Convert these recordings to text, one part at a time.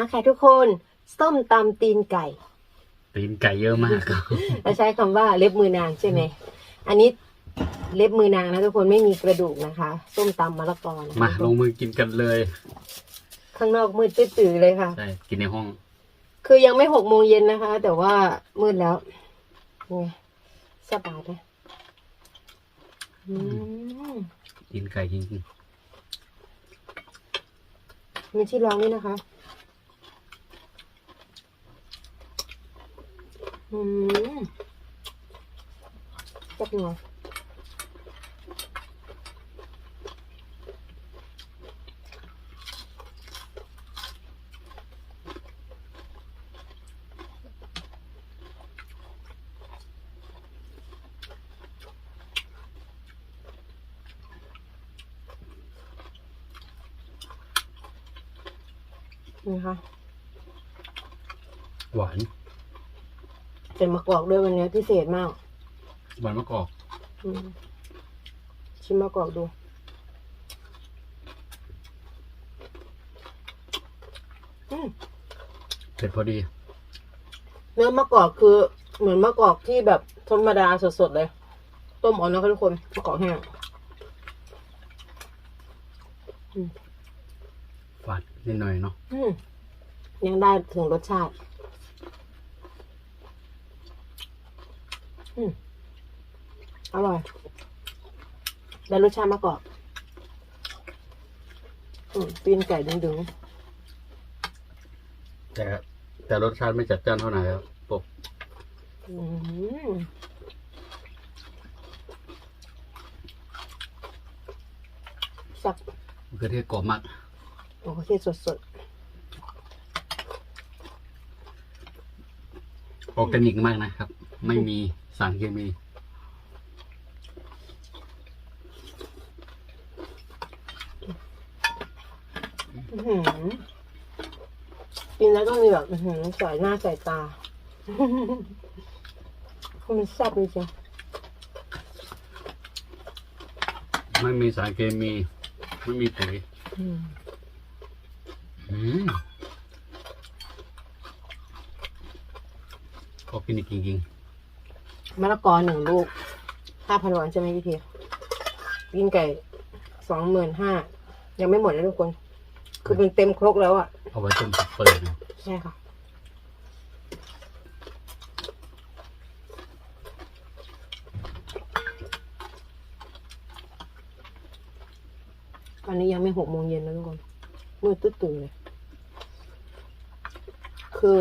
มาค่ะทุกคน ส้มตำตีนไก่ ตีนไก่เยอะมากครับ เราใช้คำว่าเล็บมือนางใช่ไหม อันนี้เล็บมือนางนะทุกคนไม่มีกระดูกนะคะ ส้มตำมะละกอนะคะมาลงมือกินกันเลย ข้างนอกมืดตื้อๆเลยค่ะ ใช่ กินในห้อง คือยังไม่หกโมงเย็นนะคะ แต่ว่ามืดแล้วไงสบายนะอืมกินไก่จริงมีที่รองด้วยนะคะ อืมจับหน่อยนี่ค่ะ หวาน เป็นมะกอกด้วยวันนี้พิเศษมาก หวานมะกอกอืมชิมมะกอกดู อืม เผ็ดพอดี เนื้อมะกอกคือเหมือนมะกอกที่แบบธรรมดาสดๆเลย ต้มเอ่อนนะคะทุกคนมะกอกแห้งฝาดนิดหน่อยเนาะอืมยังได้ถึงรสชาติ อืมอร่อยได้รสชาติมะกอกอืมปีนไก่ดึงแต่แต่รสชาติไม่จัดจ้านเท่าไหร่ครับปกๆอืมสักมะเขือเทศกรอบมากโอ้โหเทศสดออร์แกนิกมากนะครับ ไม่มี สารเคมีๆอื้อหือกินแล้วต้องมีแบบอื้อหือใส่หน้าใส่ตา คือมันแซ่บจริงไม่มีสารเคมี ไม่มีปุ๋ยๆอืมอืมออร์แกนิกจริง มะละกอหนึ่งลูกห้าพันวอนใช่ไหมพี่ทีกินไก่สองหมื่นห้ายังไม่หมดเลยทุกคน คือมันเต็มครกแล้วอะๆเอาไว้ต้มซุปเปอร์นะใช่ค่ะ ตอนนี้ยังไม่หกโมงเย็นนะทุกคนมืดตึ๊ดตื่นเลย คือ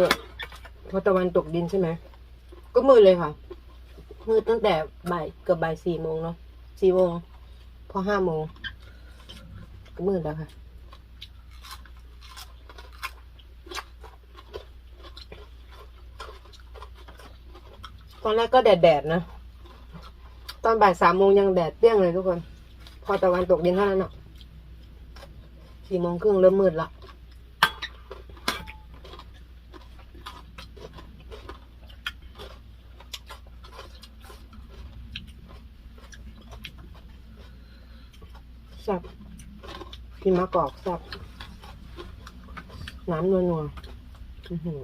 พอตะวันตกดินใช่ไหม ก็มืดเลยค่ะ มืดตั้งแต่บ่ายเกือบบ่ายสี่โมงเนาะสี่โมงพอห้าโมงก็มืดแล้วค่ะ ตอนแรกก็แดดแดดนะ ตอนบ่ายสามโมงยังแดดเปรี้ยงเลยทุกคน พอตะวันตกดินเท่านั้นอะสี่โมงครึ่งเริ่มมืดละ แซ่บกินมะกอกแซ่บน้ำนัวๆอื้อหือ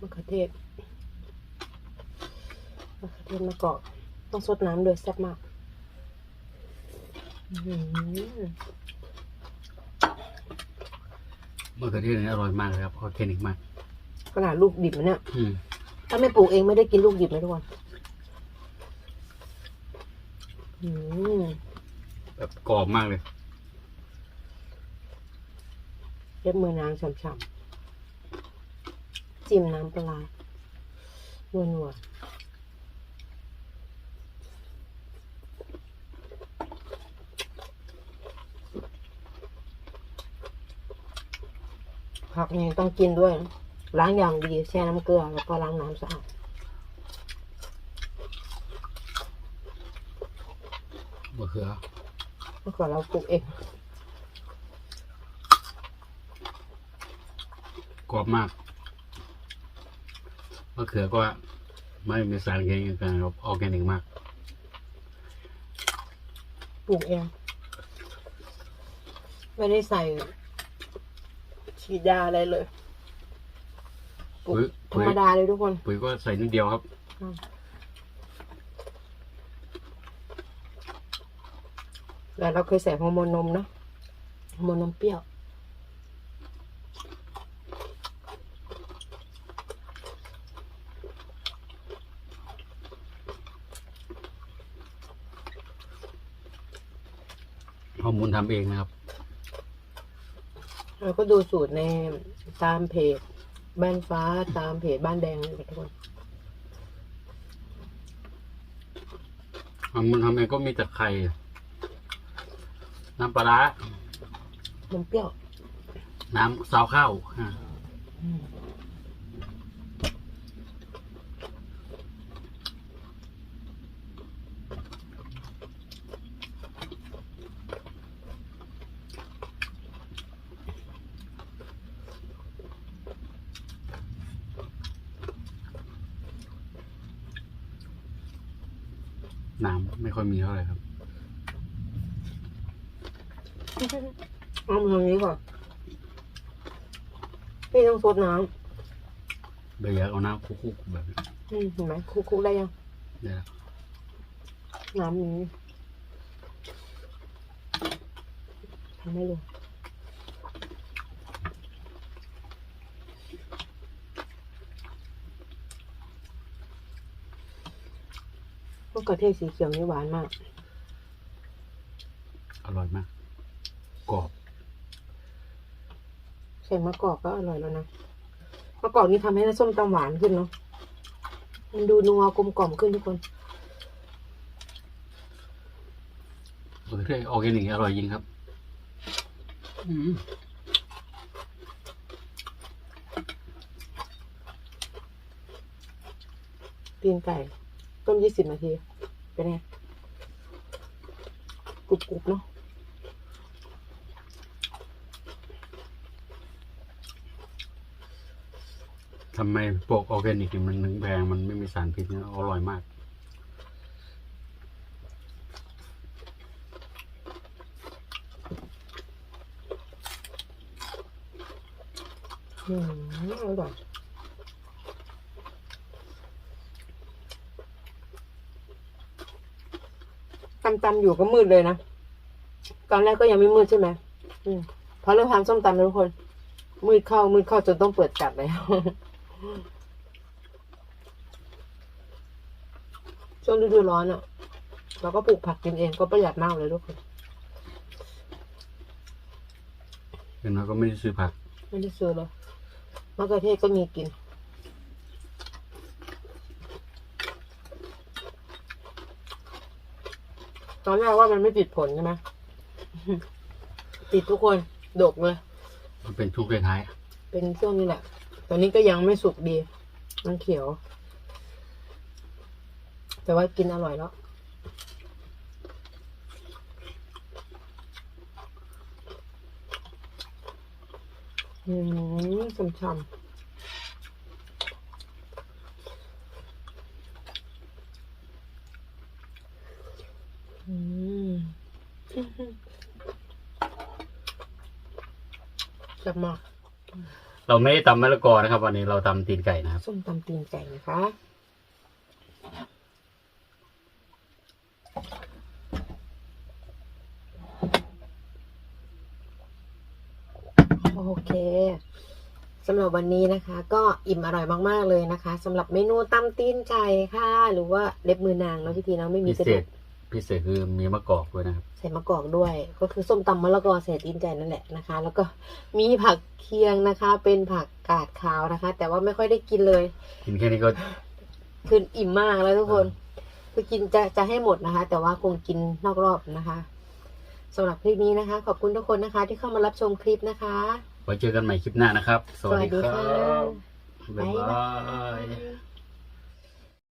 มะเขือเทศมะเขือเทศมะกอก ต้องซดน้ำด้วยแซ่บมากอื้อหือมะเขือเทศนี่อร่อยมากเลยครับออร์แกนิกมากขนาดลูกดิบนะเนี่ยอืมถ้าไม่ปลูกเองไม่ได้กินลูกดิบนะทุกคน อืมแบบกรอบมากเลย เล็บมือนางฉ่ำๆจิ้มน้ำปลาร้านัวๆผักนี่ต้องกินด้วย ล้างอย่างดี แช่น้ำเกลือ แล้วก็ล้างน้ำสะอาด มะเขือ เมื่อ ก่อนเราปลูกเองกรอบมากมะเขือก็ไม่มีสารเคมีกันครับออร์แกนิกมาก ปลูกเองไม่ได้ใส่ฉีดยาอะไรเลยปลูกปุ๋ยธรปุ๋ยรมดาเลยทุกคน ปุ๋ยก็ใส่นิดเดียวครับ แล้วเราเคยใส่ฮอร์โมนนมเนอะฮอร์โมนนมเปรี้ยว ข้อมูลทำเองนะครับ เราก็ดูสูตรในตามเพจบ้านฟ้าตามเพจบ้านแดงเลยทุกคนข้อมูลทำเองก็มีแต่ไข่ น้ำปลาร้านมเปรี้ยว น้ำซาวข้าวอ่าอืมน้ำไม่ค่อยมีเท่าไหร่ครับ เอามาตรงนี้ก่อนพี่ต้องซดน้เดี๋ยวอยากเอาน้ำคุกๆแบบนี้ำอืมเห็นไหมคุกคุกได้ยังเดี๋ยวน้ำนี้ทำไม่ลงมะเขือเทศสีเขียวนี่หวานมาก อร่อยมาก กรอบ ใส่มะกอกก็อร่อยแล้วนะมะกอกนี่ทำให้น้ำส้มตำหวานขึ้นเนาะมันดูนัวกลมกล่อมขึ้นทุกคนมะเขือเทศออร์แกนิกอร่อยจริงครับอืมตีนไก่ต้มยี่สิบนาที เป็นไงกรุบกรุบๆเนาะ ทำไมพวกออร์แกนิกมันถึงแพงมันไม่มีสารพิษเนี่ยอร่อยมาก อืมอร่อยตำตำอยู่ก็มืดเลยนะ ตอนแรกก็ยังไม่มืดใช่ไหมอืมพอเริ่มทำส้มตำแล้วทุกคน มืดเข้ามืดเข้าจนต้องเปิดจัดแล้ว ช่วงฤดูร้อนอะ เราก็ปลูกผักกินเองก็ประหยัดมากเลยทุกคนอย่างน้อยก็ไม่ได้ซื้อผัก ไม่ได้ซื้อเลยมะเขือเทศก็มีกิน ตอนแรกว่ามันไม่ติดผลใช่ไหมติดทุกคน ดกเลย มันเป็นช่วงท้าย เป็นช่วงนี้แหละ ตอนนี้ก็ยังไม่สุกดีมันเขียว แต่ว่ากินอร่อยแล้วอืมช่ำๆอืมจับมา เราไม่ได้ตำมะละกอนะครับ วันนี้เราตำตีนไก่นะครับ ส้มตำตีนไก่นะคะ โอเคสำหรับวันนี้นะคะ ก็อิ่มอร่อยมาก ๆ เลยนะคะสำหรับเมนูตำตีนไก่ค่ะ หรือว่าเล็บมือนางเนาะพี่ทีเนาะไม่มีพิกระเศดูษ ก พิเศษคือมีมะกอกด้วยนะครับ ใส่มะกอกด้วย ก็คือส้มตำมะละกอใส่ตีนไก่นั่นแหละนะคะ แล้วก็มีผักเคียงนะคะ เป็นผักกาดขาวนะคะ แต่ว่าไม่ค่อยได้กินเลย กินแค่นี้ก็คืออิ่มมากแล้วทุกคนคือกินจะจะให้หมดนะคะ แต่ว่าคงกินนอกรอบนะคะสำหรับคลิปนี้นะคะ ขอบคุณทุกคนนะคะ ที่เข้ามารับชมคลิปนะคะ ไว้เจอกันใหม่คลิปหน้านะครับ สวัสดีสวัสดีครัค่ะบบ๊ายบายบ๊ายบาย